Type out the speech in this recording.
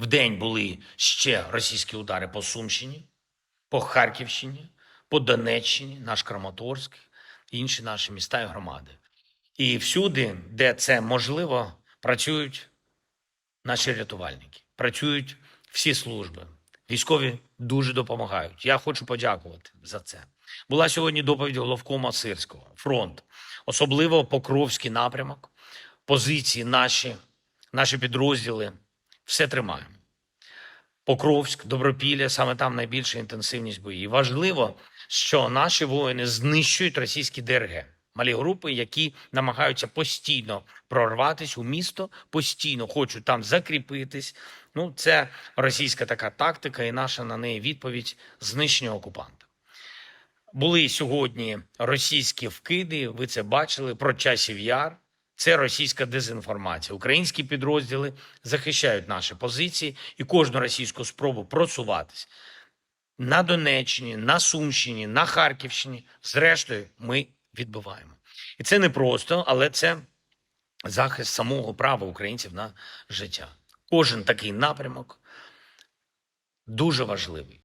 В день були ще російські удари по Сумщині, по Харківщині, по Донеччині, наш Краматорськ, інші наші міста і громади. І всюди, де це можливо, працюють наші рятувальники, працюють всі служби. Військові дуже допомагають. Я хочу подякувати за це. Була сьогодні доповідь головкома Сирського, фронт, особливо Покровський напрямок, позиції наші, наші підрозділи, все тримаємо. Покровськ, Добропілля, саме там найбільша інтенсивність боїв. Важливо, що наші воїни знищують російські ДРГ, малі групи, які намагаються постійно прорватися у місто, постійно хочуть там закріпитись. Ну, це російська така тактика, і наша на неї відповідь знищення окупанта. Були сьогодні російські вкиди. Ви це бачили про часів яр. Це російська дезінформація. Українські підрозділи захищають наші позиції і кожну російську спробу просуватись на Донеччині, на Сумщині, на Харківщині. Зрештою, ми відбиваємо. І це не просто, але це захист самого права українців на життя. Кожен такий напрямок дуже важливий.